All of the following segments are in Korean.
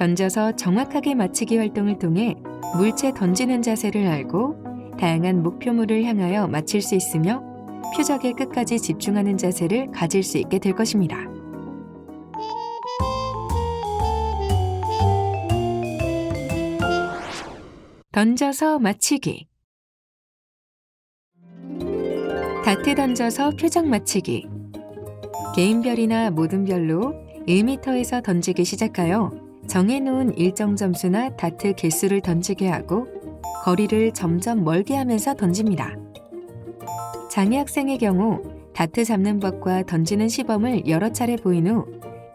던져서 정확하게 맞히기 활동을 통해 물체 던지는 자세를 알고 다양한 목표물을 향하여 맞힐 수 있으며 표적에 끝까지 집중하는 자세를 가질 수 있게 될 것입니다. 던져서 맞히기 다트 던져서 표적 맞히기 개인별이나 모든 별로 1m에서 던지기 시작하여 정해놓은 일정 점수나 다트 개수를 던지게 하고 거리를 점점 멀게 하면서 던집니다. 장애 학생의 경우 다트 잡는 법과 던지는 시범을 여러 차례 보인 후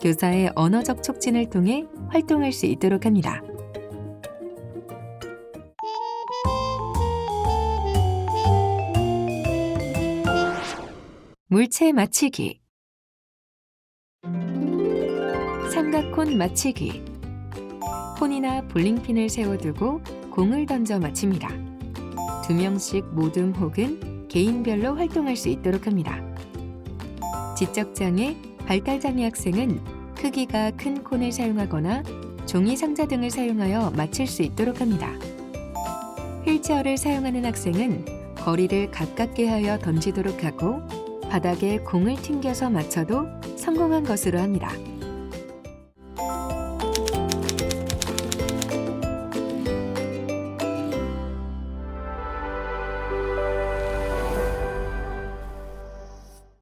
교사의 언어적 촉진을 통해 활동할 수 있도록 합니다. 물체 맞히기 삼각콘 맞히기 콘이나 볼링핀을 세워두고 공을 던져 맞춥니다. 두 명씩 모둠 혹은 개인별로 활동할 수 있도록 합니다. 지적장애, 발달장애 학생은 크기가 큰 콘을 사용하거나 종이 상자 등을 사용하여 맞힐 수 있도록 합니다. 휠체어를 사용하는 학생은 거리를 가깝게 하여 던지도록 하고 바닥에 공을 튕겨서 맞춰도 성공한 것으로 합니다.